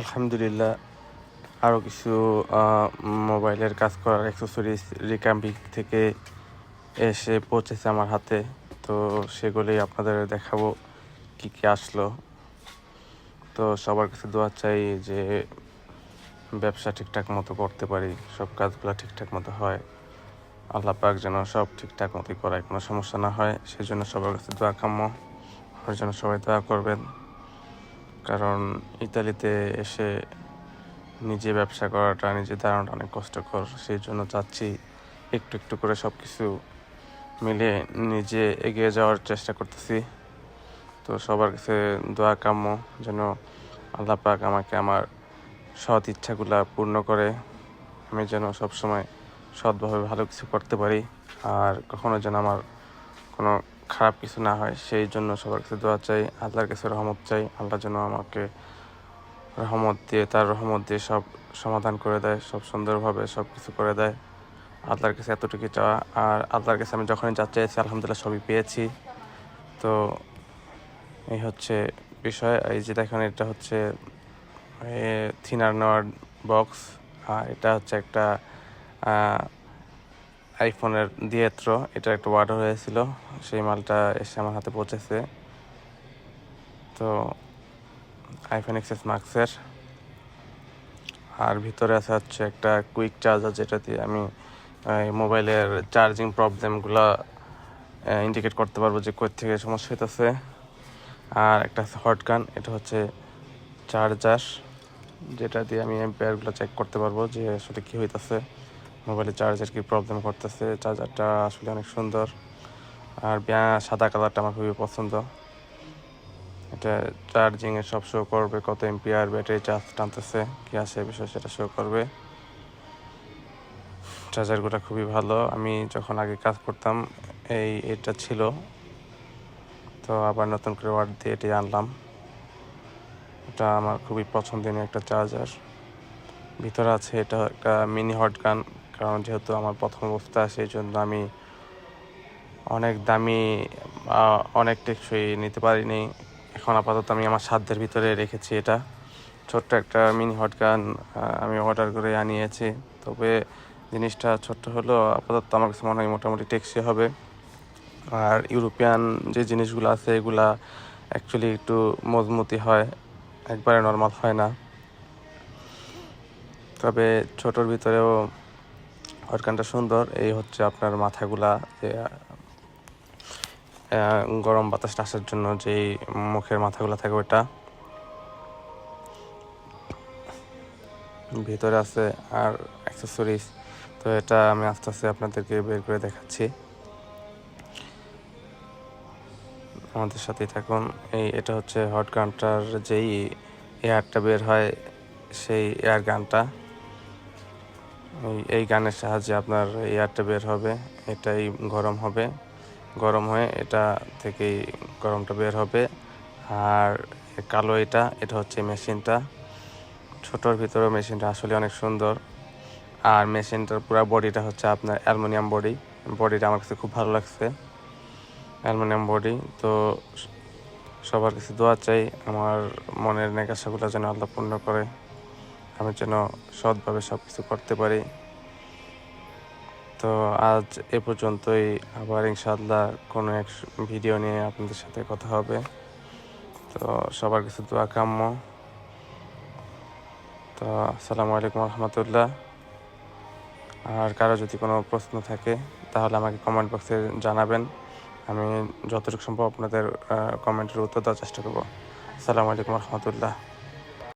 আলহামদুলিল্লাহ। আরও কিছু মোবাইলের কাজ করার অ্যাক্সেসরিজ রিকাম্বিক থেকে এসে পৌঁছেছে আমার হাতে। তো সেগুলোই আপনাদের দেখাবো কি কি আসলো। তো সবার কাছে দোয়া চাই যে ব্যবসা ঠিকঠাক মতো করতে পারি, সব কাজগুলো ঠিকঠাক মতো হয়। আল্লাহ পাক যেন সব ঠিকঠাক মতোই করায়, কোনো সমস্যা না হয়। সেই জন্য সবার কাছে দোয়া কাম্য। আমার জন্য সবাই দোয়া করবেন। কারণ ইতালিতে এসে নিজে ব্যবসা করাটা নিজে দাঁড়ানোটা অনেক কষ্টকর। সেই জন্য চাচ্ছি একটু একটু করে সব কিছু মিলে নিজে এগিয়ে যাওয়ার চেষ্টা করতেছি। তো সবার কাছে দোয়া কাম্য যেন আল্লাহ পাক আমাকে আমার সৎ ইচ্ছাগুলা পূর্ণ করে। আমি যেন সবসময় সৎভাবে ভালো কিছু করতে পারি, আর কখনো যেন আমার কোনো খারাপ কিছু না হয়, সেই জন্য সবার কাছে দোয়া চাই, আল্লাহর কাছে রহমত চাই, আল্লাহ যেন আমাকে রহমত দিয়ে, তার রহমত দিয়ে সব সমাধান করে দেয়, সব সুন্দরভাবে সব কিছু করে দেয়। আল্লাহর কাছে এতটুকু চাওয়া, আর আল্লাহর কাছে আমি যখনই যা চাইছি, আলহামদুলিল্লাহ সবই পেয়েছি। তো এই হচ্ছে বিষয়, এই যে দেখেন, এটা হচ্ছে থিনার নেওয়ার বক্স, আর এটা হচ্ছে একটা আইফোনের দিয়েত্র এটা একটা অর্ডার হয়েছিল। সেই মালটা এসে আমার হাতে পৌঁছেছে। তো আইফোন এক্সেস ম্যাক্সের আর ভিতরে আছে হচ্ছে একটা কুইক চার্জার যেটা দিয়ে আমি মোবাইলের চার্জিং প্রবলেমগুলো ইন্ডিকেট করতে পারব যে কোথা থেকে সমস্যা হইতেছে। আর একটা আছে হট গান এটা হচ্ছে চার্জার যেটা দিয়ে আমি এম্পেয়ারগুলো চেক করতে পারব যে আসলে কী হইতেছে। মোবাইলের চার্জার কি প্রবলেম করতেছে? চার্জারটা আসলে অনেক সুন্দর। আর সাদা কালারটা আমার খুবই পছন্দ। এটা চার্জিং এ সব শো করবে, কত এম্পিয়ার ব্যাটারি চার্জ টানতেছে, কি আছে বিষয় সেটা শো করবে। চার্জারগুলো খুবই ভালো। আমি যখন আগে কাজ করতাম, এই এটা ছিল। তো আবার নতুন করে ওয়ার্ড দিয়ে এটি আনলাম। এটা আমার খুবই পছন্দের একটা চার্জার ভিতরে আছে এটা একটা মিনি হট গান কারণ যেহেতু আমার প্রথম অবস্থা সেই জন্য আমি অনেক দামি অনেক টেকসই নিতে পারিনি। এখন আপাতত আমি আমার সাধ্যের ভিতরে রেখেছি এটা। ছোট্ট একটা মিনি হট গান আমি অর্ডার করে আনিয়েছি। তবে জিনিসটা ছোট্ট হলেও আপাতত আমার কাছে মনে হয় মোটামুটি টেকসই হবে। আর ইউরোপিয়ান যে জিনিসগুলো আছে, এগুলা অ্যাকচুয়ালি একটু মজমুতি হয়, একবারে নর্মাল হয় না। তবে ছোটোর ভিতরেও হটকানটা সুন্দর, এই হচ্ছে আপনার মাথাগুলা যে গরম বাতাসটা আসার জন্য যেই মুখের মাথাগুলো থাকে ওটা ভিতরে আছে আর অ্যাক্সেসরিজ তো এটা আমি আস্তে আস্তে আপনাদেরকে বের করে দেখাচ্ছি। আমাদের সাথেই থাকুন। এই, এটা হচ্ছে হট গানটার যেই এয়ারটা বের হয়, সেই এয়ার গানটা। এই এই গানের সাহায্যে আপনার এয়ারটা বের হবে, এটাই গরম হবে। গরম হয়ে এটা থেকেই গরমটা বের হবে। আর কালো এটা এটা হচ্ছে মেশিনটা। ছোটোর ভিতরে মেশিনটা আসলে অনেক সুন্দর। আর মেশিনটার পুরো বডিটা হচ্ছে আপনার অ্যালুমিনিয়াম বডি। বডিটা আমার কাছে খুব ভালো লাগছে, অ্যালুমিনিয়াম বডি। তো সবার কাছে দোয়া চাই, আমার মনের নেকাশাগুলো যেন আল্লাহ পূর্ণ করে। আমি যেন সৎভাবে সব কিছু করতে পারি। তো আজ এ পর্যন্তই। আবার ইনশাআল্লাহ কোনো এক ভিডিও নিয়ে আপনাদের সাথে কথা হবে। তো সবার কিছু দোয়া কাম্য। তো আসসালামু আলাইকুম রহমতুল্লাহ। আর কারও যদি কোনো প্রশ্ন থাকে, তাহলে আমাকে কমেন্ট বক্সে জানাবেন। আমি যতটুকু সম্ভব আপনাদের কমেন্টের উত্তর দেওয়ার চেষ্টা করব। আসসালামু আলাইকুম রহমতুল্লাহ।